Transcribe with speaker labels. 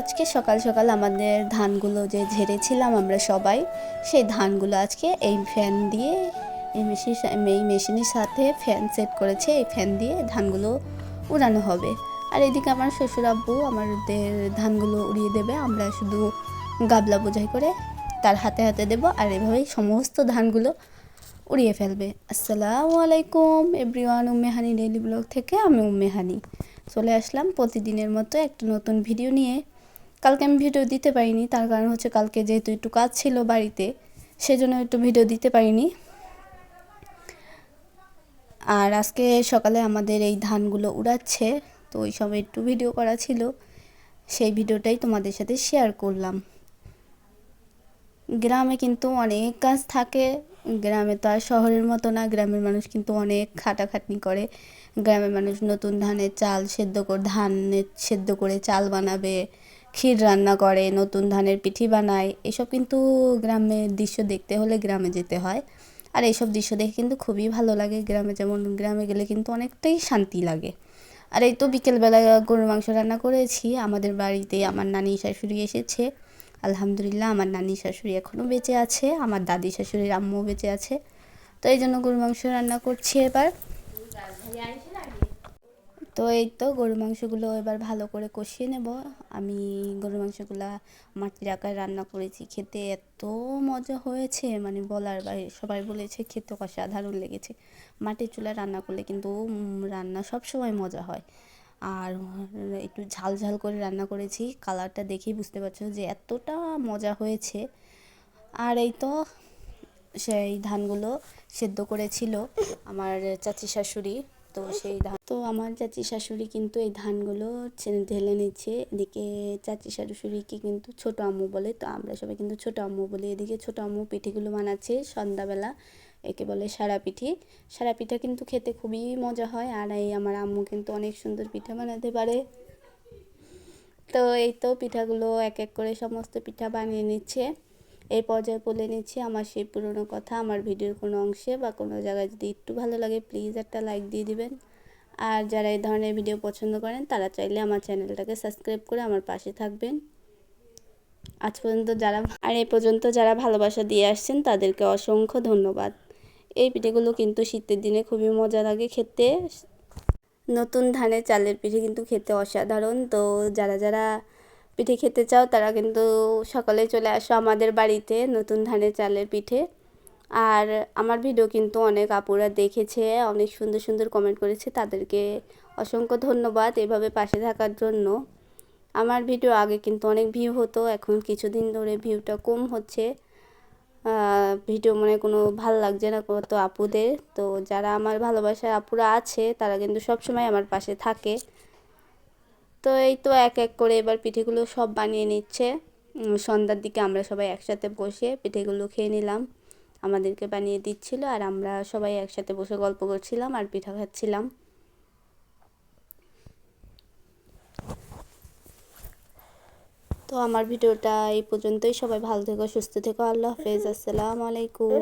Speaker 1: আজকে সকাল সকাল আমাদের ধানগুলো যে ঝেড়েছিলাম আমরা সবাই, সেই ধানগুলো আজকে এই ফ্যান দিয়ে, এই মেশিন এই মেশিনের সাথে ফ্যান সেট করেছে, এই ফ্যান দিয়ে ধানগুলো উড়ানো হবে। আর এদিকে আমার শ্বশুর আব্বু আমাদের ধানগুলো উড়িয়ে দেবে, আমরা শুধু গাবলা বোঝাই করে তার হাতে হাতে দেব আর এভাবেই সমস্ত ধানগুলো উড়িয়ে ফেলবে। আসসালামু আলাইকুম এভরিওয়ান উম্মেহানি ডেইলি ব্লগ থেকে আমি উম্মেহানি চলে আসলাম প্রতিদিনের মতো একটা নতুন ভিডিও নিয়ে। কালকে আমি ভিডিও দিতে পারিনি, তার কারণ হচ্ছে কালকে যেহেতু একটু কাজ ছিল বাড়িতে, সেজন্য একটু ভিডিও দিতে পারিনি। আর আজকে সকালে আমাদের এই ধানগুলো উড়াচ্ছে, তো ওই সময় একটু ভিডিও করা ছিল। সেই ভিডিওটাই তোমাদের সাথে শেয়ার করলাম। গ্রামে কিন্তু অনেক কাজ থাকে, গ্রামে তো আর শহরের মতো না, গ্রামের মানুষ কিন্তু অনেক খাটাখাটনি করে। গ্রামের মানুষ নতুন ধানের চাল সেদ্ধ করে, ধানের সেদ্ধ করে চাল বানাবে ক্ষীর রান্না করে, নতুন ধানের পিঠি বানায়, এসব কিন্তু গ্রামের দৃশ্য দেখতে হলে গ্রামে যেতে হয়। আর এইসব দৃশ্য দেখে কিন্তু খুবই ভালো লাগে গ্রামে। যেমন গ্রামে গেলে কিন্তু অনেকটাই শান্তি লাগে। আর এই তো বিকেলবেলা গরুর মাংস রান্না করেছি। আমাদের বাড়িতে আমার নানি, শাশুড়ি এসেছে। আলহামদুলিল্লাহ, আমার নানি, শাশুড়ি এখনও বেঁচে আছে। আমার দাদি, শাশুড়ির আম্মুও বেঁচে আছে। তো এই জন্য গরুর মাংস রান্না করছি এবার। তো এই তো গরু মাংসগুলো এবার ভালো করে কষিয়ে নেব। আমি গরু মাংসগুলা মাটির আকার রান্না করেছি, খেতে এত মজা হয়েছে মানে বলার বাইরে সবাই বলেছে খেতে অসাধারণ লেগেছে। মাটির চুলা রান্না করলে কিন্তু রান্না সব সময় মজা হয়। আর একটু ঝাল ঝাল করে রান্না করেছি, কালারটা দেখেই বুঝতে পারছ যে এতটা মজা হয়েছে। আর এই তো সেই ধানগুলো সেদ্ধ করেছিল আমার চাচি শাশুড়ি। তো সেই ধান, তো আমার চাচি শাশুড়ি কিন্তু এই ধানগুলো ঢেলে নিচ্ছে। এদিকে চাচি শাশুড়িকে কিন্তু ছোট আম্মু বলে, তো আমরা সবাই কিন্তু ছোট আম্মু বলি এদিকে ছোট আম্মু পিঠেগুলো বানাচ্ছে সন্ধ্যাবেলা, একে বলে সারা পিঠে। সারা পিঠা কিন্তু খেতে খুবই মজা হয়, আর এই আমার আম্মু কিন্তু অনেক সুন্দর পিঠা বানাতে পারে। তো এই তো পিঠাগুলো এক এক করে সমস্ত পিঠা বানিয়ে নিচ্ছে। এই পর্যায়ে বলে নিচ্ছি, আমার সেই পুরনো কথা, আমার ভিডিওর কোনো অংশে বা কোনো জায়গায় যদি একটু ভালো লাগে প্লিজ একটা লাইক দিয়ে দিবেন। আর যারা এই ধরনের ভিডিও পছন্দ করেন, তারা চাইলে আমার চ্যানেলটাকে সাবস্ক্রাইব করে আমার পাশে থাকবেন। আজ পর্যন্ত যারা আর এই পর্যন্ত যারা ভালোবাসা দিয়ে আসছেন, তাদেরকে অসংখ্য ধন্যবাদ। এই পিঠেগুলো কিন্তু শীতের দিনে খুবই মজা লাগে খেতে। নতুন ধানের চালের পিঠে কিন্তু খেতে অসাধারণ। তো যারা যারা পিঠে খেতে চাও, তারা কিন্তু সকালে চলে আসো আমাদের বাড়িতে নতুন ধানের চালের পিঠে। আর আমার ভিডিও কিন্তু অনেক আপুরা দেখেছে, অনেক সুন্দর সুন্দর কমেন্ট করেছে, তাদেরকে অসংখ্য ধন্যবাদ এভাবে পাশে থাকার জন্য। আমার ভিডিও আগে কিন্তু অনেক ভিউ হতো, এখন কিছুদিন ধরে ভিউটা কম হচ্ছে। ভিডিও মানে কোনো ভালো লাগছে না কত আপুদের। তো যারা আমার ভালোবাসার আপুরা আছে, তারা কিন্তু সবসময় আমার পাশে থাকে। তো এই তো এক এক করে এবার পিঠেগুলো সব বানিয়ে নিচ্ছে। সন্ধ্যার দিকে আমরা সবাই একসাথে বসে পিঠেগুলো খেয়ে নিলাম। আমাদেরকে বানিয়ে দিচ্ছিল আর আমরা সবাই একসাথে বসে গল্প করছিলাম আর পিঠা খাচ্ছিলাম। তো আমার ভিডিওটা এই পর্যন্তই। সবাই ভালো থেকো, সুস্থ থেকো। আল্লাহ হাফেজ। আসসালামু আলাইকুম।